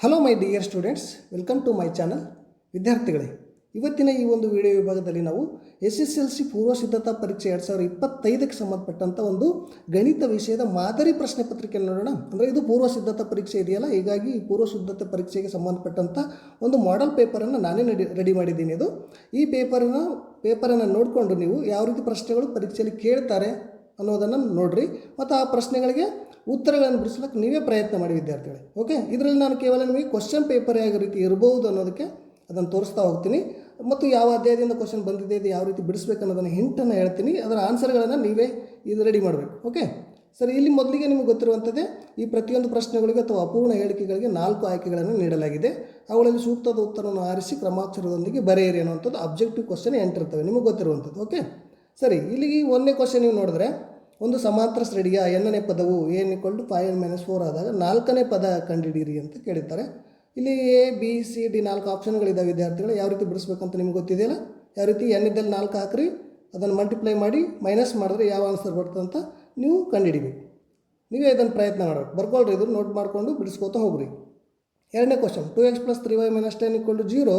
Hello my dear students welcome to my channel ವಿದ್ಯಾರ್ಥಿಗಳೇ, ಇವತ್ತಿನ ಈ ಒಂದು ವಿಡಿಯೋ ವಿಭಾಗದಲ್ಲಿ ನಾವು ಎಸ್ ಎಸ್ ಎಲ್ ಸಿ ಪೂರ್ವ ಸಿದ್ಧತಾ ಪರೀಕ್ಷೆ ಎರಡು ಸಾವಿರದ ಇಪ್ಪತ್ತೈದಕ್ಕೆ ಸಂಬಂಧಪಟ್ಟಂಥ ಒಂದು ಗಣಿತ ವಿಷಯದ ಮಾದರಿ ಪ್ರಶ್ನೆ ಪತ್ರಿಕೆಯನ್ನು ನೋಡೋಣ. ಅಂದರೆ ಇದು ಪೂರ್ವ ಸಿದ್ಧತಾ ಪರೀಕ್ಷೆ ಇದೆಯಲ್ಲ, ಹೀಗಾಗಿ ಈ ಪೂರ್ವ ಸಿದ್ಧತಾ ಪರೀಕ್ಷೆಗೆ ಸಂಬಂಧಪಟ್ಟಂಥ ಒಂದು ಮಾಡೆಲ್ ಪೇಪರನ್ನು ನಾನೇ ರೆಡಿ ರೆಡಿ ಮಾಡಿದ್ದೀನಿ ಇದು. ಈ ಪೇಪರನ್ನು ಪೇಪರನ್ನು ನೋಡಿಕೊಂಡು ನೀವು ಯಾವ ರೀತಿ ಪ್ರಶ್ನೆಗಳು ಪರೀಕ್ಷೆಯಲ್ಲಿ ಕೇಳ್ತಾರೆ ಅನ್ನೋದನ್ನು ನೋಡ್ರಿ. ಮತ್ತು ಆ ಪ್ರಶ್ನೆಗಳಿಗೆ ಉತ್ತರಗಳನ್ನು ಬಿಡಿಸ್ಲಿಕ್ಕೆ ನೀವೇ ಪ್ರಯತ್ನ ಮಾಡಿ ವಿದ್ಯಾರ್ಥಿಗಳೇ. ಓಕೆ ಇದರಲ್ಲಿ ನಾನು ಕೇವಲ ನಿಮಗೆ ಕ್ವಶನ್ ಪೇಪರ್ ಯಾವ ರೀತಿ ಇರಬಹುದು ಅನ್ನೋದಕ್ಕೆ ಅದನ್ನು ತೋರಿಸ್ತಾ ಹೋಗ್ತೀನಿ. ಮತ್ತು ಯಾವ ಅಧ್ಯಾಯದಿಂದ ಕ್ವಶನ್ ಬಂದಿದೆ, ಇದು ಯಾವ ರೀತಿ ಬಿಡಿಸ್ಬೇಕು ಅನ್ನೋದನ್ನು ಹಿಂಟನ್ನು ಹೇಳ್ತೀನಿ. ಅದರ ಆನ್ಸರ್ಗಳನ್ನು ನೀವೇ ಇದು ರೆಡಿ ಮಾಡಬೇಕು. ಓಕೆ ಸರಿ, ಇಲ್ಲಿ ಮೊದಲಿಗೆ ನಿಮಗೆ ಗೊತ್ತಿರುವಂಥದ್ದೇ ಈ ಪ್ರತಿಯೊಂದು ಪ್ರಶ್ನೆಗಳಿಗೆ ಅಥವಾ ಅಪೂರ್ಣ ಹೇಳಿಕೆಗಳಿಗೆ ನಾಲ್ಕು ಆಯ್ಕೆಗಳನ್ನು ನೀಡಲಾಗಿದೆ. ಅವುಗಳಲ್ಲಿ ಸೂಕ್ತದ ಉತ್ತರವನ್ನು ಆರಿಸಿ ಕ್ರಮಾಕ್ಷರದೊಂದಿಗೆ ಬರೆಯಿರಿ ಅನ್ನುವಂಥದ್ದು ಅಬ್ಜೆಕ್ಟಿವ್ ಕ್ವಶನ್ ಎಂಟಿರ್ತವೆ ನಿಮಗೆ ಗೊತ್ತಿರುವಂಥದ್ದು. ಓಕೆ ಸರಿ, ಇಲ್ಲಿಗೆ ಒಂದನೇ ಕ್ವಶನ್ ನೀವು ನೋಡಿದ್ರೆ ಒಂದು ಸಮಾಂತರ ಶ್ರೇಣಿಯ ಎಣ್ಣನೇ ಪದವು n equal to five n minus four ಆದಾಗ ನಾಲ್ಕನೇ ಪದ ಕಂಡುಹಿಡಿಯಿರಿ ಅಂತ ಕೇಳಿದ್ದಾರೆ ಇಲ್ಲಿ ಎ ಬಿ ಸಿ ಡಿ ನಾಲ್ಕು ಆಪ್ಷನ್ಗಳಿದ್ದಾವೆ ವಿದ್ಯಾರ್ಥಿಗಳು. ಯಾವ ರೀತಿ ಬಿಡಿಸ್ಬೇಕಂತ ನಿಮ್ಗೆ ಗೊತ್ತಿದೆಯಲ್ಲ? ಯಾವ ರೀತಿ ಎನ್ ಇದ್ದಲ್ಲಿ ನಾಲ್ಕು ಹಾಕ್ರಿ, ಅದನ್ನು ಮಲ್ಟಿಪ್ಲೈ ಮಾಡಿ ಮೈನಸ್ ಮಾಡಿದ್ರೆ ಯಾವ ಆನ್ಸರ್ ಬರ್ತದೆ ಅಂತ ನೀವು ಕಂಡುಹಿಡಿಬೇಕು. ನೀವೇ ಇದನ್ನು ಪ್ರಯತ್ನ ಮಾಡಬೇಕು ಬರ್ಕೊಳ್ರಿ ಇದು ನೋಟ್ ಮಾಡಿಕೊಂಡು ಬಿಡಿಸ್ಕೋತ ಹೋಗ್ರಿ. ಎರಡನೇ question two x plus three y minus ten equal to zero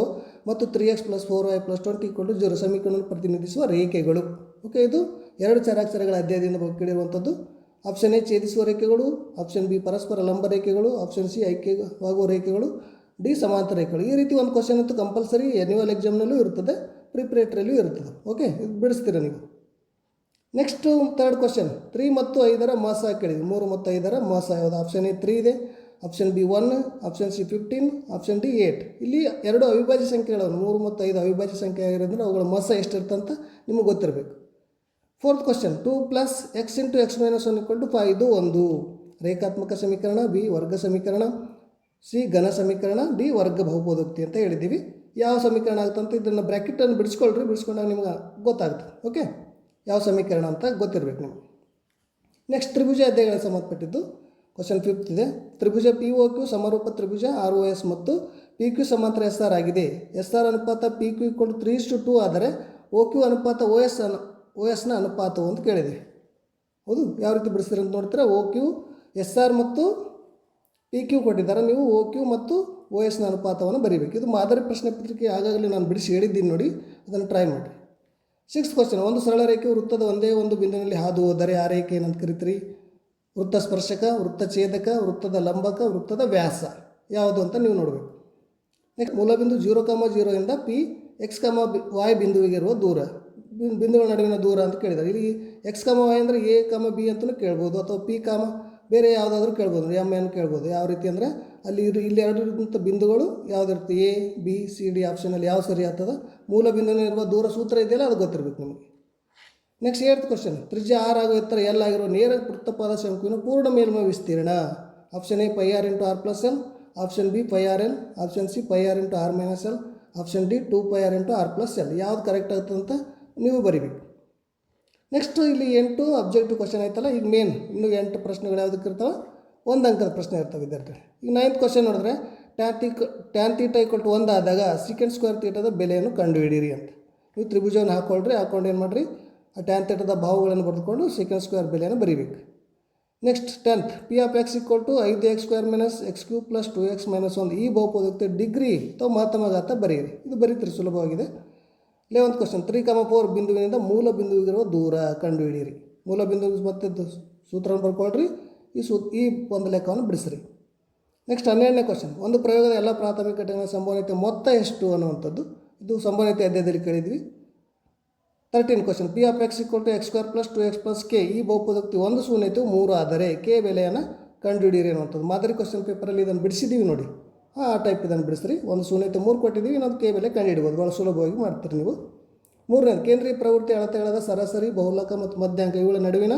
ಮತ್ತು three x plus four y plus twenty equal to zero ಸಮೀಕರಣವನ್ನು ಪ್ರತಿನಿಧಿಸುವ ರೇಖೆಗಳು. ಓಕೆ ಇದು ಎರಡು ಚರಾಕ್ಷರಗಳ ಅಧ್ಯಾಯದಿಂದ ಕೇಳಿರುವಂಥದ್ದು. ಆಪ್ಷನ್ ಎ ಛೇದಿಸುವ ರೇಖೆಗಳು. ಆಪ್ಷನ್ ಬಿ ಪರಸ್ಪರ ಲಂಬ ರೇಖೆಗಳು. ಆಪ್ಷನ್ ಸಿ ಐಕ್ಯವಾಗುವ ರೇಖೆಗಳು. ಡಿ ಸಮಾಂತರ ರೇಖೆಗಳು. ಈ ರೀತಿ ಒಂದು ಕ್ವಶನ್ ಅಂತೂ ಕಂಪಲ್ಸರಿ ಎನ್ಯುವಲ್ ಎಕ್ಸಾಮ್ನಲ್ಲೂ ಇರ್ತದೆ ಪ್ರಿಪ್ರೇಟ್ರಿಯಲ್ಲೂ ಇರ್ತದೆ. ಓಕೆ ಇದು ಬಿಡಿಸ್ತೀರ ನೀವು? ನೆಕ್ಸ್ಟು ತರ್ಡ್ ಕ್ವಶನ್ ತ್ರೀ ಮತ್ತು ಐದರ ಮಾಸ ಕೇಳಿದ್ವಿ ಮೂರು ಮತ್ತು ಐದರ ಮಾಸ. ಯಾವುದು? ಆಪ್ಷನ್ ಎ ತ್ರೀ ಇದೆ. Option B one option C fifteen option D eight ಇಲ್ಲಿ ಎರಡು ಅವಿಭಾಜ್ಯ ಸಂಖ್ಯೆಗಳು ಮೂರು ಮತ್ತು ಐದು ಅವಿಭಾಜ್ಯ ಸಂಖ್ಯೆ ಆಗಿರೋದ್ರಿಂದ ಅವುಗಳ ಮಾಸ ಎಷ್ಟಿರ್ತಂತ ನಿಮಗೆ ಗೊತ್ತಿರಬೇಕು. Fourth question two plus x into x minus one equal to five ಇದು ಒಂದು. ರೇಖಾತ್ಮಕ ಸಮೀಕರಣ ಬಿ ವರ್ಗ ಸಮೀಕರಣ ಸಿ ಘನ ಸಮೀಕರಣ ಡಿ ವರ್ಗ ಬಹುಪದೋಕ್ತಿ ಅಂತ ಹೇಳಿದ್ದೀವಿ. ಯಾವ ಸಮೀಕರಣ ಆಗುತ್ತಂತ ಇದನ್ನು ಬ್ರ್ಯಾಕೆಟನ್ನು ಬಿಡಿಸ್ಕೊಳ್ರಿ, ಬಿಡಿಸ್ಕೊಂಡಾಗ ನಿಮ್ಗೆ ಗೊತ್ತಾಗುತ್ತೆ. ಓಕೆ ಯಾವ ಸಮೀಕರಣ ಅಂತ ಗೊತ್ತಿರಬೇಕು ನಿಮಗೆ. ನೆಕ್ಸ್ಟ್ ತ್ರಿಭುಜ ಅಧ್ಯಾಯಗಳಿಗೆ ಸಂಬಂಧಪಟ್ಟಿದ್ದು ಕ್ವಶನ್ ಫಿಫ್ತ್ ಇದೆ. ತ್ರಿಭುಜ ಪಿ ಓ ಕ್ಯೂ ಸಮರೂಪ ತ್ರಿಭುಜ ಆರ್ ಒ ಎಸ್ ಮತ್ತು ಪಿ ಕ್ಯೂ ಸಮಾಂತರ ಎಸ್ ಆರ್ ಆಗಿದೆ. ಎಸ್ ಆರ್ ಅನುಪಾತ P Q equal three to two ಆದರೆ ಓ ಕ್ಯೂ ಅನುಪಾತ ಓ ಎಸ್ ಅನು ಓ ಎಸ್ನ ಅನುಪಾತವು ಅಂತ ಕೇಳಿದೆ. ಹೌದು, ಯಾವ ರೀತಿ ಬಿಡಿಸ್ತೀರ ಅಂತ ನೋಡ್ತೀರಾ? ಓ ಕ್ಯೂ ಎಸ್ ಆರ್ ಮತ್ತು ಪಿ ಕ್ಯೂ ಕೊಟ್ಟಿದ್ದಾರೆ. ನೀವು ಓ ಕ್ಯೂ ಮತ್ತು ಓ ಎಸ್ನ ಅನುಪಾತವನ್ನು ಬರೀಬೇಕು. ಇದು ಮಾದರಿ ಪ್ರಶ್ನೆ ಪತ್ರಿಕೆ ಆಗಾಗಲೇ ನಾನು ಬಿಡಿಸಿ ಹೇಳಿದ್ದೀನಿ ನೋಡಿ, ಅದನ್ನು ಟ್ರೈ ಮಾಡಿ. ಸಿಕ್ಸ್ ಕ್ವಶನ್ ಒಂದು ಸರಳ ರೇಖೆ ವೃತ್ತದ ಒಂದೇ ಒಂದು ಬಿಂದುವಿನಲ್ಲಿ ಹಾದು ಹೋದರೆ ಆ ರೇಖೆ ಏನಂತ ಕರಿತೀರಿ? ವೃತ್ತ ಸ್ಪರ್ಶಕ, ವೃತ್ತ ಛೇದಕ, ವೃತ್ತದ ಲಂಬಕ, ವೃತ್ತದ ವ್ಯಾಸ, ಯಾವುದು ಅಂತ ನೀವು ನೋಡಬೇಕು. ನೆಕ್ಸ್ಟ್ ಮೂಲಬಿಂದು ಜೀರೋ ಕಾಮ ಜೀರೋಯಿಂದ ಪಿ ಎಕ್ಸ್ ಕಾಮ ವಾಯ್ ಬಿಂದುವಿಗಿರುವ ದೂರ. ಬಿಂ- ಬಿಂದುಗಳ ನಡುವಿನ ದೂರ ಅಂತ ಕೇಳಿದ್ದಾರೆ. ಇಲ್ಲಿ ಎಕ್ಸ್ ಕಾಮ ವೈ ಅಂದರೆ ಎ ಕಾಮ ಬಿ ಅಂತಲೂ ಕೇಳ್ಬೋದು ಅಥವಾ ಪಿ ಕಾಮ ಬೇರೆ ಯಾವುದಾದ್ರೂ ಕೇಳ್ಬೋದು. ಎಂ ಎನ್ ಕೇಳ್ಬೋದು. ಯಾವ ರೀತಿ ಅಂದರೆ ಅಲ್ಲಿ ಇರು ಇಲ್ಲಿ ಎರಡು ಇರುವಂಥ ಬಿಂದುಗಳು ಯಾವುದಿರುತ್ತೆ? ಎ ಬಿ ಸಿ ಡಿ ಆಪ್ಷನಲ್ಲಿ ಯಾವ ಸರಿ ಆಗ್ತದೆ ಮೂಲ ಬಿಂದುವಿನಿರುವ ದೂರ ಸೂತ್ರ ಇದೆಯಲ್ಲ ಅದು ಗೊತ್ತಿರಬೇಕು ನಿಮಗೆ. ನೆಕ್ಸ್ಟ್ ಏರ್ತ್ ಕ್ವಶನ್ ತ್ರಿಜ್ಯ ಆರ್ ಆಗೋ ಎತ್ತರ ಎಲ್ ಆಗಿರುವ ನೇರ ವೃತ್ತಪಾದ ಶಂಕುವಿನ ಪೂರ್ಣ ಮೇಲ್ಮೈ ವಿಸ್ತೀರ್ಣ. Option A pi R into R plus L option B pi R L option C pi R into R minus L option D two pi R into R plus L ಯಾವ್ದು correct ಆಗುತ್ತೆ ಅಂತ ನೀವು ಬರಿಬೇಕು. Next ಇಲ್ಲಿ ಎಂಟು objective question ಆಯ್ತಲ್ಲ, ಈಗ main ಇನ್ನು ಎಂಟು ಪ್ರಶ್ನೆಗಳು ಯಾವುದಕ್ಕೆ ಇರ್ತವೆ? ಒಂದು ಅಂಕದ ಪ್ರಶ್ನೆ ಇರ್ತವೆ ವಿದ್ಯಾರ್ಥಿ ಈಗ ನೈನ್ತ್ ಕ್ವಶನ್ ನೋಡಿದ್ರೆ ಟ್ಯಾನ್ ಟಿ ಟ್ಯಾನ್ ಒಂದು ಆದಾಗ ಸೆಕೆಂಡ್ ಸ್ಕ್ವೇರ್ ತೀಟದ ಬೆಲೆಯನ್ನು ಕಂಡುಹಿಡೀರಿ ಅಂತ. ನೀವು ತ್ರಿಭುಜವನ್ನು ಹಾಕ್ಕೊಳ್ರಿ ಹಾಕ್ಕೊಂಡು ಏನು ಮಾಡಿರಿ? ಆ ಟ್ಯಾನ್ ತೀಟದ ಭಾವಗಳನ್ನು ಬರೆದುಕೊಂಡು ಸೆಕೆಂಡ್ ಸ್ಕ್ವೇರ್ ಬೆಲೆಯನ್ನು ಬರೀಬೇಕು. Next tenth P of x equal to ಐದು x square minus x cube plus two x minus ಒಂದು. ಈ ಬಹುಪದಕ್ಕೆ ಡಿಗ್ರಿ ಅಥವಾ ಮಹತ್ತಮಘಾತ ಬರೀರಿ ಇದು ಬರೀತೀರಿ ಸುಲಭವಾಗಿದೆ. Eleventh question three comma four ಬಿಂದುವಿನಿಂದ ಮೂಲ ಬಿಂದುವಿಗಿರುವ ದೂರ ಕಂಡುಹಿಡಿಯಿರಿ. ಮೂಲ ಬಿಂದು ಮತ್ತೆ ಸೂತ್ರವನ್ನು ಬರ್ಕೊಳ್ರಿ ಈ ಸೂ, ಈ ಒಂದು ಲೆಕ್ಕವನ್ನು ಬಿಡಿಸ್ರಿ. ನೆಕ್ಸ್ಟ್ ಹನ್ನೆರಡನೇ ಕ್ವಶನ್ ಒಂದು ಪ್ರಯೋಗದ ಎಲ್ಲ ಪ್ರಾಥಮಿಕ ಘಟನೆಗಳ ಸಂಭವನೀಯತೆ ಮೊತ್ತ ಎಷ್ಟು ಅನ್ನುವಂಥದ್ದು. ಇದು ಸಂಭವನೀಯತೆ ಅಧ್ಯಾಯದಲ್ಲಿ ಕೇಳಿದ್ವಿ. Thirteen question P of x equal to x square plus two x plus K ಈ ಬಹುಪದೋಕ್ತಿ ಒಂದು ಶೂನ್ಯತೆ ಮೂರು ಆದರೆ ಕೆ ಬೆಲೆಯನ್ನು ಕಂಡುಹಿಡಿಯಿರಿ ಅನ್ನುವಂಥದ್ದು. ಮಾದರಿ ಕ್ವಶನ್ ಪೇಪರಲ್ಲಿ ಇದನ್ನು ಬಿಡಿಸಿದ್ದೀವಿ ನೋಡಿ. ಆ ಟೈಪ್ ಇದನ್ನು ಬಿಡಿಸ್ರಿ. ಒಂದು ಶೂನ್ಯತೆ ಮೂರು ಕೊಟ್ಟಿದ್ದೀವಿ, ಇನ್ನೊಂದು ಕೆ ಬೆಲೆ ಕಂಡುಹಿಡ್ಬೋದು ಭಾಳ ಸುಲಭವಾಗಿ ಮಾಡ್ತೀರಿ ನೀವು. ಮೂರನೇದು, ಕೇಂದ್ರೀಯ ಪ್ರವೃತ್ತಿ ಅಳತೆಗಳಾದ ಸರಾಸರಿ, ಬಹುಲಕ ಮತ್ತು ಮಧ್ಯಾಂಕ ಇವುಗಳ ನಡುವಿನ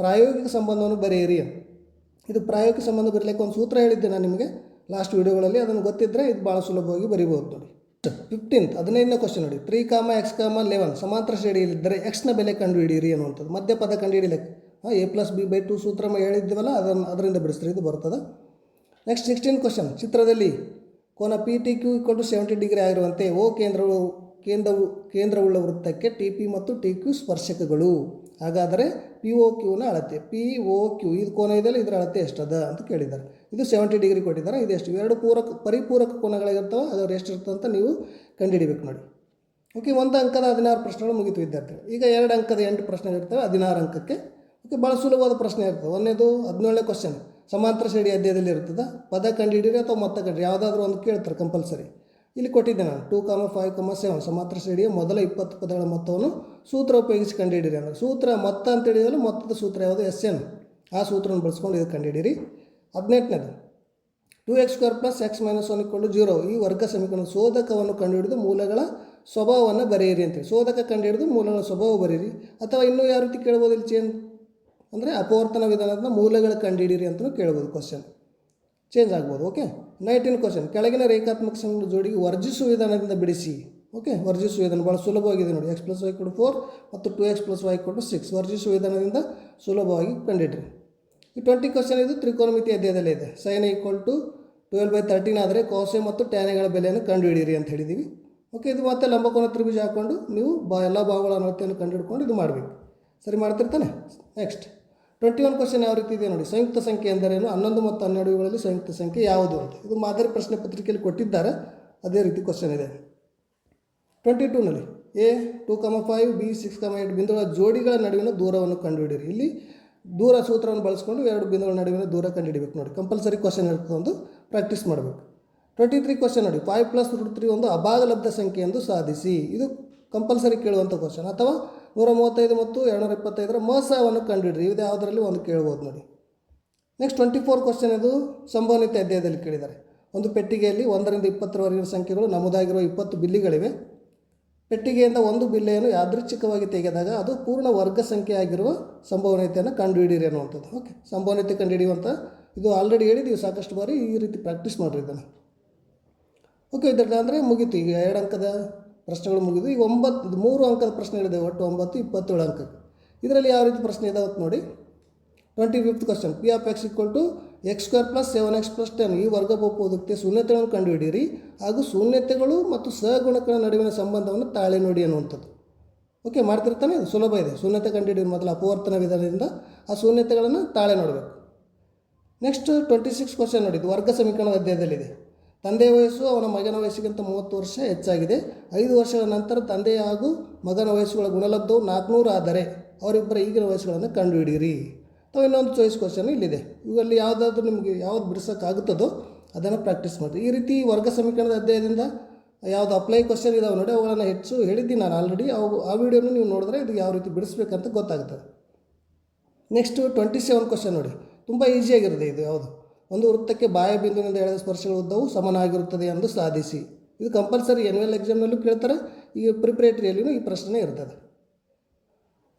ಪ್ರಾಯೋಗಿಕ ಸಂಬಂಧವನ್ನು ಬರೆಯಿರಿ. ಇದು ಪ್ರಾಯೋಗಿಕ ಸಂಬಂಧ ಬರಲಿಕ್ಕೆ ಒಂದು ಸೂತ್ರ ಹೇಳಿದ್ದೆ ನಾನು ನಿಮಗೆ ಲಾಸ್ಟ್ ವೀಡಿಯೋಗಳಲ್ಲಿ. ಅದನ್ನು ಗೊತ್ತಿದ್ದರೆ ಇದು ಭಾಳ ಸುಲಭವಾಗಿ ಬರಿಬೋದು ನೋಡಿ. ಫಿಫ್ಟೀನ್ತ್ ಹದಿನೈದನೇ ಕ್ವಶನ್ ನೋಡಿ. ತ್ರೀ ಕಾಮ ಎಕ್ಸ್ ಕಾಮ ಲೆವೆನ್ ಸಮಾಂತರ ಶ್ರೇಣಿಯಲ್ಲಿದ್ದರೆ ಎಕ್ಸ್ನ ಬೆಲೆ ಕಂಡುಹಿಡಿಯಿರಿ ಅನ್ನುವಂಥದ್ದು. ಮಧ್ಯಪದ ಹಾಂ A plus B by two ಸೂತ್ರ ಹೇಳಿದ್ದೀವಲ್ಲ ಅದನ್ನು ಅದರಿಂದ ಬಿಡಿಸ್ರಿ, ಇದು ಬರ್ತದೆ. ನೆಕ್ಸ್ಟ್ ಸಿಕ್ಸ್ಟೀನ್ ಕ್ವಶನ್ ಚಿತ್ರದಲ್ಲಿ ಕೋನ P T Q equal to seventy degree ಆಗಿರುವಂತೆ O ಕೇಂದ್ರವು ಕೇಂದ್ರವು, ಕೇಂದ್ರವುಳ್ಳ ವೃತ್ತಕ್ಕೆ ಟಿ ಪಿ ಮತ್ತು ಟಿ ಕ್ಯೂ ಸ್ಪರ್ಶಕಗಳು. ಹಾಗಾದರೆ ಪಿ ಓ ಕ್ಯೂನ ಅಳತೆ ಪಿ ಓ ಕ್ಯೂ ಇದು ಕೋನ ಇದೆಯಲ್ಲ, ಇದರ ಅಳತೆ ಎಷ್ಟದ ಅಂತ ಕೇಳಿದ್ದಾರೆ. ಇದು ಸೆವೆಂಟಿ ಡಿಗ್ರಿ ಕೊಟ್ಟಿದ್ದಾರೆ, ಇದು ಎಷ್ಟು? ಎರಡು ಪೂರಕ, ಪರಿಪೂರಕ ಕೋನಗಳಾಗಿರ್ತವೆ ಅದರ ಎಷ್ಟಿರ್ತದೆ ಅಂತ ನೀವು ಕಂಡುಹಿಡಿಬೇಕು ನೋಡಿ. ಓಕೆ ಒಂದು ಅಂಕದ ಹದಿನಾರು ಪ್ರಶ್ನೆಗಳು ಮುಗಿತು, ವಿದ್ಯಾರ್ಥಿಗಳು. ಈಗ ಎರಡು ಅಂಕದ ಎಂಟು ಪ್ರಶ್ನೆಗಳಿರ್ತವೆ, ಹದಿನಾರು ಅಂಕಕ್ಕೆ. ಓಕೆ ಭಾಳ ಸುಲಭವಾದ ಪ್ರಶ್ನೆ ಇರ್ತದೆ. ಒಂದನೇದು ಹದಿನೇಳನೇ ಕ್ವಶನ್ ಸಮಾಂತರ ಶ್ರೇಣಿ ಅಧ್ಯಾಯದಲ್ಲಿ ಇರ್ತದೆ. ಪದ ಕಂಡುಹಿಡಿರಿ ಅಥವಾ ಮೊತ್ತ ಕಂಡು ಯಾವುದಾದ್ರೂ ಒಂದು ಕೇಳ್ತಾರೆ ಕಂಪಲ್ಸರಿ ಇಲ್ಲಿ ಕೊಟ್ಟಿದ್ದೆ ನಾನು ಟೂ ಕಾಮ ಫೈವ್ ಕಾಮ ಸೆವೆನ್ ಸಮಾಂತರ ಶ್ರೇಣಿಯ ಮೊದಲ ಇಪ್ಪತ್ತು ಪದಗಳ ಮೊತ್ತವನ್ನು ಸೂತ್ರ ಉಪಯೋಗಿಸಿ ಕಂಡುಹಿಡಿರಿ ಅಂದರೆ, ಸೂತ್ರ ಮೊತ್ತ ಅಂತ ಹೇಳಿದ್ರೆ ಮೊತ್ತದ ಸೂತ್ರ ಯಾವುದು? ಎಸ್ ಎನ್ ಆ ಸೂತ್ರವನ್ನು ಬಳಸ್ಕೊಂಡು ಇದು ಕಂಡುಹಿಡಿರಿ ಹದಿನೆಂಟನೇದು two x square plus x minus one equal zero ಈ ವರ್ಗ ಸಮೀಕರಣ ಶೋಧಕವನ್ನು ಕಂಡುಹಿಡಿದು ಮೂಲಗಳ ಸ್ವಭಾವವನ್ನು ಬರೆಯಿರಿ ಅಂತೇಳಿ. ಶೋಧಕ ಕಂಡುಹಿಡಿದು ಮೂಲಗಳ ಸ್ವಭಾವ ಬರೆಯಿರಿ. ಅಥವಾ ಇನ್ನೂ ಯಾವ ರೀತಿ ಕೇಳ್ಬೋದು ಇಲ್ಲಿ ಚೇಂಜ್ ಅಂದರೆ ಅಪವರ್ತನ ವಿಧಾನದ ಮೂಲಗಳು ಕಂಡುಹಿಡಿಯಿರಿ ಅಂತಲೂ ಕೇಳ್ಬೋದು ಕ್ವಶನ್ ಚೇಂಜ್ ಆಗ್ಬೋದು ಓಕೆ ನೈನ್ಟೀನ್ ಕ್ವಶನ್ ಕೆಳಗಿನ ರೇಖಾತ್ಮಕ ಸಂಖ್ಯೆ ಜೋಡಿಗೆ ವರ್ಜಿಸುವ ವಿಧಾನದಿಂದ ಬಿಡಿಸಿ ಓಕೆ ವರ್ಜಿಸುವ ವಿಧಾನ ಭಾಳ ಸುಲಭವಾಗಿದೆ ನೋಡಿ. ಎಕ್ಸ್ ಪ್ಲಸ್ ವೈ ಕೊಡು ಫೋರ್ ಮತ್ತು ಟು ಎಕ್ಸ್ ಪ್ಲಸ್ ವೈ ಕೊಟ್ಟು ಸಿಕ್ಸ್ ವರ್ಜಿಸುವ ವಿಧಾನದಿಂದ ಸುಲಭವಾಗಿ ಕಂಡಿಡ್ರಿ ಈ ಟ್ವೆಂಟಿ ಕ್ವಶನ್ ಇದು ತ್ರಿಕೋನಮಿತಿ ಅಧ್ಯಯದಲ್ಲಿ ಇದೆ. Sine equal to twelve by thirteen ಆದರೆ ಕೋಸೆ ಮತ್ತು ಟ್ಯಾನೆಗಳ ಬೆಲೆಯನ್ನು ಕಂಡುಹಿಡಿಯಿರಿ ಅಂತ ಹೇಳಿದ್ದೀವಿ ಓಕೆ ಇದು ಮತ್ತೆ ಲಂಬಕೋನ ತ್ರಿಭುಜ ಹಾಕ್ಕೊಂಡು ನೀವು ಬಾ ಎಲ್ಲ ಭಾಗಗಳ ಅಳತೆಯನ್ನು ಕಂಡುಹಿಡ್ಕೊಂಡು ಇದು ಮಾಡಬೇಕು. ಸರಿ ಮಾಡ್ತಿರ್ತಾನೆ? ನೆಕ್ಸ್ಟ್ ಟ್ವೆಂಟಿ ಒನ್ ಕ್ವಶನ್ ಯಾವ ರೀತಿ ಇದೆ ನೋಡಿ. ಸಂಯುಕ್ತ ಸಂಖ್ಯೆ ಎಂದರೇನು? ಹನ್ನೊಂದು ಮತ್ತು ಹನ್ನೆರಡು ಇವುಗಳಲ್ಲಿ ಸಂಯುಕ್ತ ಸಂಖ್ಯೆ ಯಾವುದು ಅಂತ. ಇದು ಮಾದರಿ ಪ್ರಶ್ನೆ ಪತ್ರಿಕೆಯಲ್ಲಿ ಕೊಟ್ಟಿದ್ದಾರೆ. ಅದೇ ರೀತಿ ಕ್ವಶನ್ ಇದೆ. Twenty ಟೂನಲ್ಲಿ A two comma five B six comma eight ಬಿಂದುಗಳ ಜೋಡಿಗಳ ನಡುವಿನ ದೂರವನ್ನು ಕಂಡುಹಿಡಿಯಿರಿ. ಇಲ್ಲಿ ದೂರ ಸೂತ್ರವನ್ನು ಬಳಸ್ಕೊಂಡು ಎರಡು ಬಿಂದುಗಳ ನಡುವಿನ ದೂರ ಕಂಡುಹಿಡಿಬೇಕು ನೋಡಿ. ಕಂಪಲ್ಸರಿ ಕ್ವಶನ್ ಒಂದು. ಪ್ರಾಕ್ಟೀಸ್ ಮಾಡಬೇಕು. ಟ್ವೆಂಟಿ ತ್ರೀ ಕ್ವಶನ್ ನೋಡಿ. ಫೈವ್ ಪ್ಲಸ್ ರೂಟ್ ತ್ರೀ ಒಂದು ಅಭಾಗಲಬ್ಧ ಸಂಖ್ಯೆ ಎಂದು ಸಾಧಿಸಿ. ಇದು ಕಂಪಲ್ಸರಿ ಕೇಳುವಂಥ ಕ್ವಶನ್ ಅಥವಾ ನೂರ ಮೂವತ್ತೈದು ಮತ್ತು ಎರಡುನೂರ ಇಪ್ಪತ್ತೈದರ ಮೋಸವನ್ನು ಕಂಡುಹಿಡ್ರಿ ಇದು ಯಾವುದರಲ್ಲಿ ಒಂದು ಕೇಳ್ಬೋದು ನೋಡಿ. ನೆಕ್ಸ್ಟ್ ಟ್ವೆಂಟಿ ಫೋರ್ ಕ್ವಶನ್ ಇದು ಸಂಭವನೀಯತೆ ಅಧ್ಯಾಯದಲ್ಲಿ ಕೇಳಿದ್ದಾರೆ. ಒಂದು ಪೆಟ್ಟಿಗೆಯಲ್ಲಿ ಒಂದರಿಂದ ಇಪ್ಪತ್ತರವರೆಗಿನ ಸಂಖ್ಯೆಗಳು ನಮೂದಾಗಿರುವ ಇಪ್ಪತ್ತು ಬಿಲ್ಲಿಗಳಿವೆ. ಪೆಟ್ಟಿಗೆಯಿಂದ ಒಂದು ಬಿಲ್ಲೆಯನ್ನು ಯಾದೃಚ್ಛಿಕವಾಗಿ ತೆಗೆದಾಗ ಅದು ಪೂರ್ಣ ವರ್ಗ ಸಂಖ್ಯೆ ಆಗಿರುವ ಸಂಭವನೀಯತೆಯನ್ನು ಕಂಡುಹಿಡಿಯಿರಿ ಅನ್ನುವಂಥದ್ದು. ಓಕೆ ಸಂಭವನೀಯತೆ ಕಂಡುಹಿಡಿಯುವಂಥ ಇದು ಆಲ್ರೆಡಿ ಹೇಳಿದ್ದೀವಿ ಸಾಕಷ್ಟು ಬಾರಿ ಈ ರೀತಿ ಪ್ರಾಕ್ಟೀಸ್ ಮಾಡಿರಿ ಇದನ್ನು ಓಕೆ ಇದರಲ್ಲಿ ಅಂದರೆ ಮುಗೀತು. ಈಗ ಎರಡು ಅಂಕದ ಪ್ರಶ್ನೆಗಳು ಮುಗಿದು ಈಗ ಒಂಬತ್ತು ಮೂರು ಅಂಕದ ಪ್ರಶ್ನೆಗಳಿದೆ ಒಟ್ಟು ಒಂಬತ್ತು, ಇಪ್ಪತ್ತೇಳು ಅಂಕ. ಇದರಲ್ಲಿ ಯಾವ ರೀತಿ ಪ್ರಶ್ನೆ ಇದೆ ಅಂತ ನೋಡಿ. Twenty fifth question P of x equal to x square plus seven x plus ten ಈ ವರ್ಗ ಬಹುಪದಕ್ಕೆ ಶೂನ್ಯತೆಗಳನ್ನು ಕಂಡುಹಿಡಿಯಿರಿ. ಹಾಗೂ ಶೂನ್ಯತೆಗಳು ಮತ್ತು ಸಹಗುಣಕಗಳ ನಡುವಿನ ಸಂಬಂಧವನ್ನು ತಾಳೆ ನೋಡಿ ಅನ್ನುವಂಥದ್ದು ಓಕೆ ಮಾಡ್ತಿರ್ತಾನೆ ಅದು ಸುಲಭ ಇದೆ. ಶೂನ್ಯತೆ ಕಂಡುಹಿಡಿಯೋದು ಮೊದಲು ಅಪವರ್ತನ ವಿಧಾನದಿಂದ ಆ ಶೂನ್ಯತೆಗಳನ್ನು ತಾಳೆ ನೋಡಬೇಕು. ನೆಕ್ಸ್ಟ್ ಟ್ವೆಂಟಿ ಸಿಕ್ಸ್ ಕ್ವಶನ್ ನೋಡಿದ್ದು ವರ್ಗ ಸಮೀಕರಣದ ಅಧ್ಯಾಯದಲ್ಲಿದೆ. ತಂದೆಯ ವಯಸ್ಸು ಅವನ ಮಗನ ವಯಸ್ಸಿಗಿಂತ ಮೂವತ್ತು ವರ್ಷ ಹೆಚ್ಚಾಗಿದೆ. ಐದು ವರ್ಷಗಳ ನಂತರ ತಂದೆ ಹಾಗೂ ಮಗನ ವಯಸ್ಸುಗಳ ಗುಣಲಬ್ಧವು ನಾಲ್ಕುನೂರು ಆದರೆ ಅವರಿಬ್ಬರ ಈಗಿನ ವಯಸ್ಸುಗಳನ್ನು ಕಂಡುಹಿಡಿಯಿರಿ. ಅಥವಾ ಇನ್ನೊಂದು ಚಾಯ್ಸ್ ಕ್ವಶನ್ ಇಲ್ಲಿದೆ. ಇವುಗಳಲ್ಲಿ ಯಾವುದಾದ್ರೂ ನಿಮಗೆ ಯಾವ್ದು ಬಿಡಿಸೋಕ್ಕಾಗುತ್ತದೋ ಅದನ್ನು ಪ್ರಾಕ್ಟೀಸ್ ಮಾಡಿ. ಈ ರೀತಿ ವರ್ಗ ಸಮೀಕರಣದ ಅಧ್ಯಾಯದಿಂದ ಯಾವುದು ಅಪ್ಲೈ ಕ್ವಶನ್ ಇದಾವೆ ನೋಡಿ, ಅವುಗಳನ್ನು ಹೆಚ್ಚು ಹೇಳಿದ್ದೀನಿ ನಾನು ಆಲ್ರೆಡಿ ಅವು, ಆ ವಿಡಿಯೋನ ನೀವು ನೋಡಿದ್ರೆ ಇದು ಯಾವ ರೀತಿ ಬಿಡಿಸ್ಬೇಕಂತ ಗೊತ್ತಾಗ್ತದೆ. ನೆಕ್ಸ್ಟು ಟ್ವೆಂಟಿ ಸೆವೆನ್ ಕ್ವಶನ್ ನೋಡಿ. ತುಂಬ ಈಸಿಯಾಗಿರುತ್ತೆ ಇದು ಯಾವುದು? ಒಂದು ವೃತ್ತಕ್ಕೆ ಬಾಯ ಬಿಂದುವಿನಿಂದ ಎಳೆದ ಸ್ಪರ್ಶಗಳ ಉದ್ದವು ಸಮನಾಗಿರುತ್ತದೆ ಎಂದು ಸಾಧಿಸಿ. ಇದು ಕಂಪಲ್ಸರಿ ಎನ್ಯುವಲ್ ಎಕ್ಸಾಮ್ನಲ್ಲೂ ಕೇಳ್ತಾರೆ. ಈಗ ಪ್ರಿಪ್ರೇಟರಿಯಲ್ಲಿಯೂ ಈ ಪ್ರಶ್ನೆ ಇರ್ತದೆ.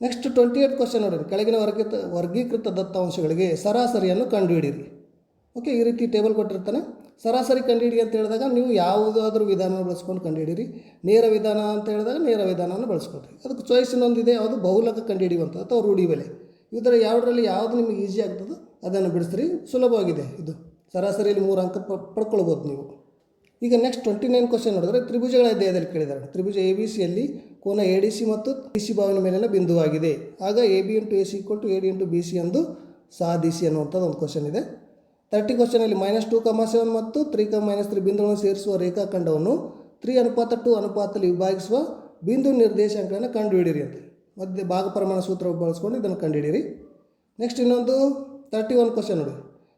ನೆಕ್ಸ್ಟ್ ಟ್ವೆಂಟಿ ಏಟ್ ಕ್ವಶನ್ ನೋಡಿರಿ. ಕೆಳಗಿನ ವರ್ಗೀತ, ವರ್ಗೀಕೃತ ದತ್ತಾಂಶಗಳಿಗೆ ಸರಾಸರಿಯನ್ನು ಕಂಡುಹಿಡಿಯಿರಿ. ಓಕೆ ಈ ರೀತಿ ಟೇಬಲ್ ಕೊಟ್ಟಿರ್ತಾನೆ. ಸರಾಸರಿ ಕಂಡುಹಿಡಿ ಅಂತ ಹೇಳಿದಾಗ ನೀವು ಯಾವುದಾದ್ರೂ ವಿಧಾನ ಬಳಸ್ಕೊಂಡು ಕಂಡುಹಿಡಿಯಿರಿ. ನೇರ ವಿಧಾನ ಅಂತ ಹೇಳಿದಾಗ ನೇರ ವಿಧಾನವನ್ನು ಬಳಸ್ಕೊಳ್ರಿ. ಅದಕ್ಕೆ ಚಾಯ್ಸ್ ಇನ್ನೊಂದಿದೆ. ಯಾವುದು ಬಹುಲಕ ಕಂಡುಹಿಡಿಯುವಂಥದ್ದು ಅಥವಾ ರೂಢಿ ಬೆಲೆ. ಇದರ ಯಾವುದರಲ್ಲಿ ಯಾವುದು ನಿಮಗೆ ಈಸಿ ಆಗ್ತದೋ ಅದನ್ನು ಬಿಡಿಸ್ರಿ. ಸುಲಭವಾಗಿದೆ ಇದು. ಸರಾಸರಿಯಲ್ಲಿ ಮೂರು ಅಂಕ ಪಡ್ಕೊಳ್ಬೋದು ನೀವು. ಈಗ ನೆಕ್ಸ್ಟ್ ಟ್ವೆಂಟಿ ನೈನ್ ಕ್ವಶನ್ ನೋಡಿದ್ರೆ ತ್ರಿಭುಜಗಳ ಅಧ್ಯಾಯದಲ್ಲಿ ಕೇಳಿದ್ದಾರೆ. ತ್ರಿಭುಜ ಎ ಬಿ ಸಿಯಲ್ಲಿ ಕೋನ ಎ ಡಿ ಸಿ ಮತ್ತು ಬಿ ಸಿ ಭಾವನೆ ಮೇಲಿನ ಬಿಂದುವಾಗಿದೆ. ಆಗ A B into A C equal to A D into B C ಎಂದು ಸಾಧಿಸಿ ಅನ್ನುವಂಥದ್ದು ಒಂದು ಕ್ವಶನ್ ಇದೆ. ತರ್ಟಿ ಕ್ವಶನಲ್ಲಿ ಮೈನಸ್ ಟು ಕಮ ಸೆವೆನ್ ಮತ್ತು ತ್ರೀ ಕಮ ಮೈನಸ್ ತ್ರೀ ಬಿಂದುಗಳನ್ನು ಸೇರಿಸುವ ರೇಖಾಖಂಡವನ್ನು ತ್ರೀ ಅನುಪಾತ ಟು ಅನುಪಾತದಲ್ಲಿ ವಿಭಾಗಿಸುವ ಬಿಂದು ನಿರ್ದೇಶಾಂಕಗಳನ್ನು ಕಂಡುಹಿಡಿಯಿರಿ ಅಂತ. ಮಧ್ಯೆ ಭಾಗ ಪ್ರಮಾಣ ಸೂತ್ರ ಬಳಸ್ಕೊಂಡು ಇದನ್ನು ಕಂಡುಹಿಡಿಯಿರಿ. ನೆಕ್ಸ್ಟ್ ಇನ್ನೊಂದು ತರ್ಟಿ ಒನ್ ಕ್ವಶನ್ ನೋಡಿ.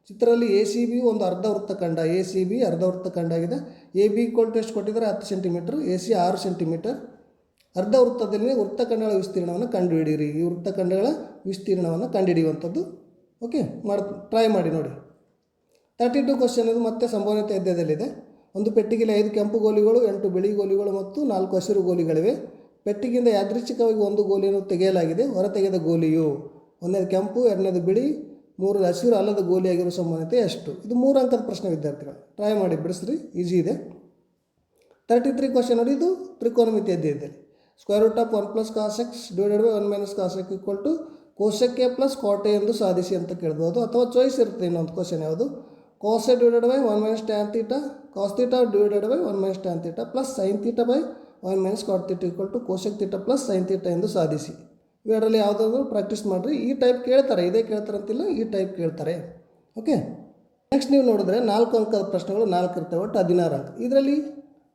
ಚಿತ್ರದಲ್ಲಿ ಎ ಸಿ ಬಿ ಒಂದು ಅರ್ಧ ವೃತ್ತಖಂಡ ಎ ಸಿ ಬಿ ಅರ್ಧ ವೃತ್ತಖಂಡ ಆಗಿದೆ. ಎ ಬಿ ಕೋಲ್ಟ್ ಟು ಎಷ್ಟು ಕೊಟ್ಟಿದ್ದಾರೆ? ಹತ್ತು ಸೆಂಟಿಮೀಟ್ರ್ ಎ ಸಿ ಆರು ಸೆಂಟಿಮೀಟರ್ ಅರ್ಧ ವೃತ್ತದಲ್ಲಿ ವೃತ್ತಖಂಡಗಳ ವಿಸ್ತೀರ್ಣವನ್ನು ಕಂಡುಹಿಡಿಯಿರಿ. ಈ ವೃತ್ತಖಂಡಗಳ ವಿಸ್ತೀರ್ಣವನ್ನು ಕಂಡುಹಿಡಿಯುವಂಥದ್ದು. ಓಕೆ ಮಾಡಿ ಟ್ರೈ ಮಾಡಿ ನೋಡಿ. ತರ್ಟಿ ಟು ಕ್ವಶನ್ ಇದು ಮತ್ತೆ ಸಂಭವನೀಯತೆ ಅಧ್ಯಾಯದಲ್ಲಿದೆ ಒಂದು ಪೆಟ್ಟಿಗೆಯಲ್ಲಿ ಐದು ಕೆಂಪು ಗೋಲಿಗಳು, ಎಂಟು ಬಿಳಿ ಗೋಲಿಗಳು ಮತ್ತು ನಾಲ್ಕು ಹಸಿರು ಗೋಲಿಗಳಿವೆ. ಪೆಟ್ಟಿಗೆಯಿಂದ ಯಾದೃಚ್ಛಿಕವಾಗಿ ಒಂದು ಗೋಲಿಯನ್ನು ತೆಗೆಯಲಾಗಿದೆ. ಹೊರ ತೆಗೆದ ಗೋಲಿಯು ಒಂದನೇದು ಕೆಂಪು, ಎರಡನೇದು ಬಿಳಿ ಮೂರು ಹಸಿರು, ಅಲ್ಲದ ಗೋಲಿಯಾಗಿರುವ ಸಮಾನತೆ ಎಷ್ಟು? ಇದು ಮೂರು ಅಂಕದ ಪ್ರಶ್ನೆ ವಿದ್ಯಾರ್ಥಿಗಳು. ಟ್ರೈ ಮಾಡಿ, ಬಿಡಿಸ್ರಿ. ಈಸಿ ಇದೆ. ತರ್ಟಿ ತ್ರೀ ಕ್ವಶನ್ ನೋಡಿ, ಇದು ತ್ರಿಕೋನಮಿತಿ ಅಧ್ಯಾಯದಲ್ಲಿ square root of one plus cos X divided by one minus cos X equal to ಕೋಶಕ್ಕೆ ಪ್ಲಸ್ ಕೋಟೆ ಎಂದು ಸಾಧಿಸಿ ಅಂತ ಕೇಳ್ಬೋದು. ಅಥವಾ ಚಾಯ್ಸ್ ಇರುತ್ತೆ ಇನ್ನೊಂದು ಕ್ವಶನ್ ಯಾವುದು? Cosec divided by one minus tan theta cos theta divided by one minus tan theta plus sine theta by one minus cot theta equal to cosec theta plus sine theta ಎಂದು ಸಾಧಿಸಿ. ಇವೆರಡರಲ್ಲಿ ಯಾವುದಾದ್ರೂ practice ಮಾಡಿರಿ. ಈ type ಕೇಳ್ತಾರೆ. ಇದೇ ಕೇಳ್ತಾರೆ ಅಂತಿಲ್ಲ ಈ ಟೈಪ್ ಕೇಳ್ತಾರೆ. ಓಕೆ ನೆಕ್ಸ್ಟ್ ನೀವು ನೋಡಿದ್ರೆ ನಾಲ್ಕು ಅಂಕದ ಪ್ರಶ್ನೆಗಳು ನಾಲ್ಕು ಇರ್ತವೆ, ಒಟ್ಟು ಹದಿನಾರು ಅಂಕ. ಇದರಲ್ಲಿ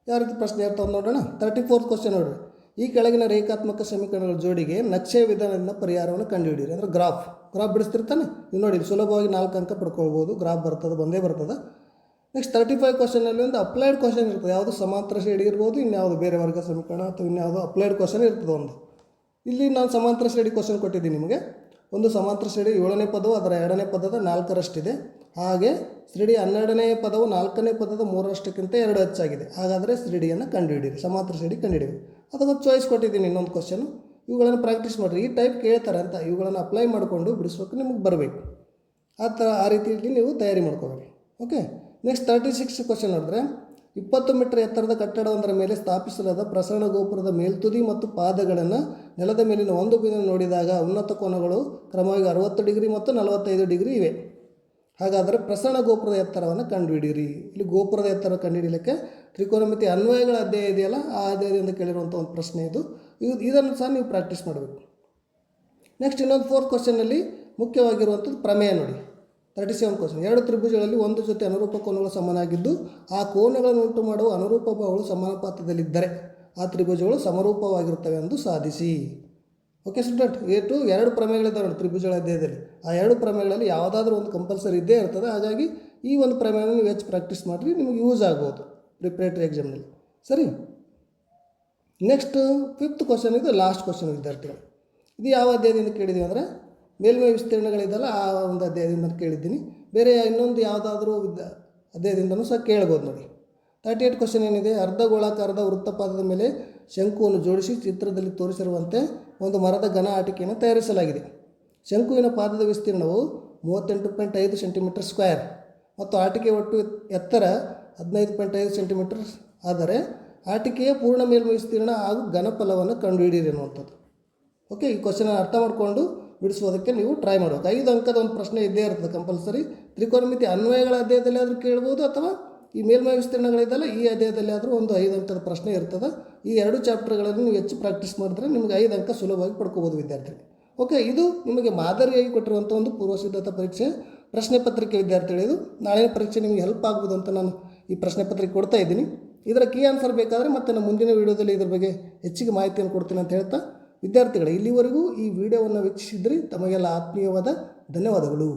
ಯಾವ ರೀತಿ ಪ್ರಶ್ನೆ ಇರ್ತಾವೆ ನೋಡೋಣ? ತರ್ಟಿ ಫೋರ್ತ್ ಕ್ವಶನ್ ನೋಡಿರಿ. ಈ ಕೆಳಗಿನ ರೇಖಾತ್ಮಕ ಸಮೀಕರಣಗಳ ಜೋಡಿಗೆ ನಕ್ಷೆ ವಿಧಾನದಿಂದ ಪರಿಹಾರವನ್ನು ಕಂಡುಹಿಡಿಯಿರಿ. ಅಂದರೆ ಗ್ರಾಫ್ ಗ್ರಾಫ್ ಬಿಡಿಸ್ತಿರ್ತಾನೆ. ನೀವು ನೋಡಿ, ಸುಲಭವಾಗಿ ನಾಲ್ಕು ಅಂಕ ಪಡ್ಕೊಳ್ಬೋದು. ಗ್ರಾಫ್ ಬರ್ತದೆ, ಒಂದೇ ಬರ್ತದೆ. ನೆಕ್ಸ್ಟ್ ತರ್ಟಿ ಫೈವ್ ಕ್ವಶನಲ್ಲಿ ಒಂದು ಅಪ್ಲೈಡ್ ಕ್ವಶನ್ ಇರ್ತದೆ. ಯಾವುದು ಸಮಾಂತರ ಶೇಡ್ ಇರ್ಬೋದು, ಇನ್ಯಾವುದು ಬೇರೆ ವರ್ಗ ಸಮೀಕರಣ ಅಥವಾ ಇನ್ಯಾವುದು ಅಪ್ಲೈಡ್ ಕ್ವಶನ್ ಇರ್ತದೆ ಒಂದು. ಇಲ್ಲಿ ನಾನು ಸಮಾಂತರ ಶ್ರೇಣಿ ಕ್ವಶನ್ ಕೊಟ್ಟಿದ್ದೀನಿ ನಿಮಗೆ. ಒಂದು ಸಮಾಂತರ ಶ್ರೇಡಿ ಏಳನೇ ಪದವು ಅದರ ಎರಡನೇ ಪದದ ನಾಲ್ಕರಷ್ಟಿದೆ. ಹಾಗೆ ಶ್ರೇಣಿ ಹನ್ನೆರಡನೇ ಪದವು ನಾಲ್ಕನೇ ಪದದ ಮೂರರಷ್ಟಕ್ಕಿಂತ ಎರಡು ಹೆಚ್ಚಾಗಿದೆ. ಹಾಗಾದರೆ ಶ್ರೇಣಿಯನ್ನು ಕಂಡುಹಿಡಿಯಿರಿ. ಸಮಾಂತರ ಶ್ರೇಣಿ ಕಂಡುಹಿಡಿಯಿರಿ. ಅದಕ್ಕೊಂದು ಚಾಯ್ಸ್ ಕೊಟ್ಟಿದ್ದೀನಿ ಇನ್ನೊಂದು ಕ್ವಶನು ಇವುಗಳನ್ನು ಪ್ರಾಕ್ಟೀಸ್ ಮಾಡಿರಿ. ಈ ಟೈಪ್ ಕೇಳ್ತಾರೆ ಅಂತ ಇವುಗಳನ್ನು ಅಪ್ಲೈ ಮಾಡಿಕೊಂಡು ಬಿಡಿಸ್ಬೇಕು ನಿಮಗೆ ಬರಬೇಕು. ಆ ಥರ ಆ ರೀತಿಯಲ್ಲಿ ನೀವು ತಯಾರಿ ಮಾಡ್ಕೊಬೇಕು okay next thirty six question ನೋಡಿದ್ರೆ, ಇಪ್ಪತ್ತು ಮೀಟರ್ ಎತ್ತರದ ಕಟ್ಟಡವೊಂದರ ಮೇಲೆ ಸ್ಥಾಪಿಸಲಾದ ಪ್ರಸರಣ ಗೋಪುರದ ಮೇಲ್ತುದಿ ಮತ್ತು ಪಾದಗಳನ್ನು ನೆಲದ ಮೇಲಿನ ಒಂದು ಬಿಂದು ನೋಡಿದಾಗ ಉನ್ನತ ಕೋನಗಳು ಕ್ರಮವಾಗಿ ಅರವತ್ತು ಡಿಗ್ರಿ ಮತ್ತು ನಲವತ್ತೈದು ಡಿಗ್ರಿ ಇವೆ. ಹಾಗಾದರೆ ಪ್ರಸರಣ ಗೋಪುರದ ಎತ್ತರವನ್ನು ಕಂಡುಹಿಡಿಯಿರಿ. ಇಲ್ಲಿ ಗೋಪುರದ ಎತ್ತರ ಕಂಡುಹಿಡಿಯಲಿಕ್ಕೆ ತ್ರಿಕೋನಮಿತಿ ಅನ್ವಯಗಳ ಅಧ್ಯಯ ಇದೆಯಲ್ಲ, ಆ ಅಧ್ಯಯದಿಂದ ಕೇಳಿರುವಂಥ ಒಂದು ಪ್ರಶ್ನೆ ಇದು. ಇದು ಇದನ್ನು ಸಹ ನೀವು ಪ್ರಾಕ್ಟೀಸ್ ಮಾಡಬೇಕು. ನೆಕ್ಸ್ಟ್ ಇನ್ನೊಂದು ಫೋರ್ತ್ ಕ್ವಶನಲ್ಲಿ ಮುಖ್ಯವಾಗಿರುವಂಥದ್ದು ಪ್ರಮೇಯ ನೋಡಿ. ತರ್ಟಿ ಸೆವೆನ್ ಕ್ವಶನ್ ಎರಡು ತ್ರಿಭುಜಗಳಲ್ಲಿ ಒಂದು ಜೊತೆ ಅನುರೂಪ ಕೋನಗಳು ಸಮನಾಗಿದ್ದು ಆ ಕೋನಗಳನ್ನು ಉಂಟು ಮಾಡುವ ಅನುರೂಪ ಭಾವಗಳು ಸಮಾನಪಾತದಲ್ಲಿದ್ದರೆ ಆ ತ್ರಿಭುಜಗಳು ಸಮರೂಪವಾಗಿರುತ್ತವೆ ಎಂದು ಸಾಧಿಸಿ. ಓಕೆ ಸ್ಟೂಡೆಂಟ್ ಎ ಟು ಎರಡು ಪ್ರಮೇಯಗಳಿದ್ದಾವೆ ನೋಡಿ ತ್ರಿಭುಜಗಳ ಅಧ್ಯಾಯದಲ್ಲಿ ಆ ಎರಡು ಪ್ರಮೇಯಗಳಲ್ಲಿ ಯಾವುದಾದ್ರೂ ಒಂದು ಕಂಪಲ್ಸರಿ ಇದ್ದೇ ಇರ್ತದೆ. ಹಾಗಾಗಿ ಈ ಒಂದು ಪ್ರಮೇಯನ ನೀವು ಹೆಚ್ಚು ಪ್ರಾಕ್ಟೀಸ್ ಮಾಡಿರಿ ನಿಮಗೆ ಯೂಸ್ ಆಗ್ಬೋದು ಪ್ರಿಪ್ರೇಟರಿ ಎಕ್ಸಾಮ್ನಲ್ಲಿ ಸರಿ? ನೆಕ್ಸ್ಟ್ ಫಿಫ್ತ್ ಕ್ವಶನ್ ಇದು ಲಾಸ್ಟ್ ಕ್ವಶನ್ ವಿದ್ಯಾರ್ಥಿಗಳು. ಇದು ಯಾವ ಅಧ್ಯಾಯದಿಂದ ಕೇಳಿದ್ದೀವಿ ಅಂದರೆ ಮೇಲ್ಮೈ ವಿಸ್ತೀರ್ಣಗಳಿದೆಯಲ್ಲ ಆ ಒಂದು ಅಧ್ಯಾಯದಿಂದ ಕೇಳಿದ್ದೀನಿ. ಬೇರೆ ಇನ್ನೊಂದು ಯಾವುದಾದ್ರೂ ಅಧ್ಯಾಯದಿಂದನೂ ಸಹ ಕೇಳ್ಬೋದು ನೋಡಿ. ತರ್ಟಿ ಏಟ್ ಕ್ವಶನ್ ಏನಿದೆ? ಅರ್ಧ ಗೋಳಾಕಾರದ ವೃತ್ತಪಾದದ ಮೇಲೆ ಶಂಕುವನ್ನು ಜೋಡಿಸಿ ಚಿತ್ರದಲ್ಲಿ ತೋರಿಸಿರುವಂತೆ ಒಂದು ಮರದ ಘನ ಆಟಿಕೆಯನ್ನು ತಯಾರಿಸಲಾಗಿದೆ. ಶಂಕುವಿನ ಪಾದದ ವಿಸ್ತೀರ್ಣವು ಮೂವತ್ತೆಂಟು ಪಾಯಿಂಟ್ ಐದು ಸೆಂಟಿಮೀಟರ್ ಸ್ಕ್ವೇರ್ ಮತ್ತು ಆಟಿಕೆ ಒಟ್ಟು ಎತ್ತರ ಹದಿನೈದು ಪಾಯಿಂಟ್ ಐದು ಸೆಂಟಿಮೀಟರ್ ಆದರೆ ಆಟಿಕೆಯ ಪೂರ್ಣ ಮೇಲ್ಮೈ ವಿಸ್ತೀರ್ಣ ಹಾಗೂ ಘನಫಲವನ್ನು ಕಂಡುಹಿಡಿಯಿರಿ ಅನ್ನುವಂಥದ್ದು ಓಕೆ ಈ ಕ್ವಶನ್ ಅರ್ಥ ಮಾಡಿಕೊಂಡು ಬಿಡಿಸೋದಕ್ಕೆ ನೀವು ಟ್ರೈ ಮಾಡಬೇಕು. ಐದು ಅಂಕದ ಒಂದು ಪ್ರಶ್ನೆ ಇದ್ದೇ ಇರ್ತದೆ ಕಂಪಲ್ಸರಿ ತ್ರಿಕೋನಮಿತಿ ಅನ್ವಯಗಳ ಅಧ್ಯಾಯದಲ್ಲಿ ಆದರೂ ಕೇಳ್ಬೋದು ಅಥವಾ ಈ ಮೇಲ್ಮೈ ವಿಸ್ತೀರ್ಣಗಳಿದೆಲ್ಲ ಈ ಅಧ್ಯಾಯದಲ್ಲಿ ಆದರೂ ಒಂದು ಐದು ಅಂಕದ ಪ್ರಶ್ನೆ ಇರ್ತದೆ. ಈ ಎರಡು ಚಾಪ್ಟರ್ಗಳನ್ನು ನೀವು ಹೆಚ್ಚು ಪ್ರಾಕ್ಟೀಸ್ ಮಾಡಿದ್ರೆ ನಿಮಗೆ ಐದು ಅಂಕ ಸುಲಭವಾಗಿ ಪಡ್ಕೋಬೋದು ವಿದ್ಯಾರ್ಥಿ ಓಕೆ ಇದು ನಿಮಗೆ ಮಾದರಿಯಾಗಿ ಕೊಟ್ಟಿರುವಂಥ ಒಂದು ಪೂರ್ವಸಿದ್ಧತಾ ಪರೀಕ್ಷೆ. ಪ್ರಶ್ನೆ ಪತ್ರಿಕೆ ವಿದ್ಯಾರ್ಥಿಗಳು, ಇದು ನಾಳಿನ ಪರೀಕ್ಷೆ ನಿಮಗೆ ಹೆಲ್ಪ್ ಆಗ್ಬೋದು ಅಂತ ನಾನು ಈ ಪ್ರಶ್ನೆ ಪತ್ರಿಕೆ ಕೊಡ್ತಾ ಇದ್ದೀನಿ. ಇದರ ಕೀ ಆನ್ಸರ್ ಬೇಕಾದರೆ ಮತ್ತೆ ನಾನು ಮುಂದಿನ ವೀಡಿಯೋದಲ್ಲಿ ಇದ್ರ ಬಗ್ಗೆ ಹೆಚ್ಚಿಗೆ ಮಾಹಿತಿಯನ್ನು ಕೊಡ್ತೀನಿ ಅಂತ ಹೇಳ್ತಾ ವಿದ್ಯಾರ್ಥಿಗಳು ಇಲ್ಲಿವರೆಗೂ ಈ ವಿಡಿಯೋವನ್ನು ವೀಕ್ಷಿಸಿದ್ರಿ ತಮಗೆಲ್ಲ ಆತ್ಮೀಯವಾದ ಧನ್ಯವಾದಗಳು.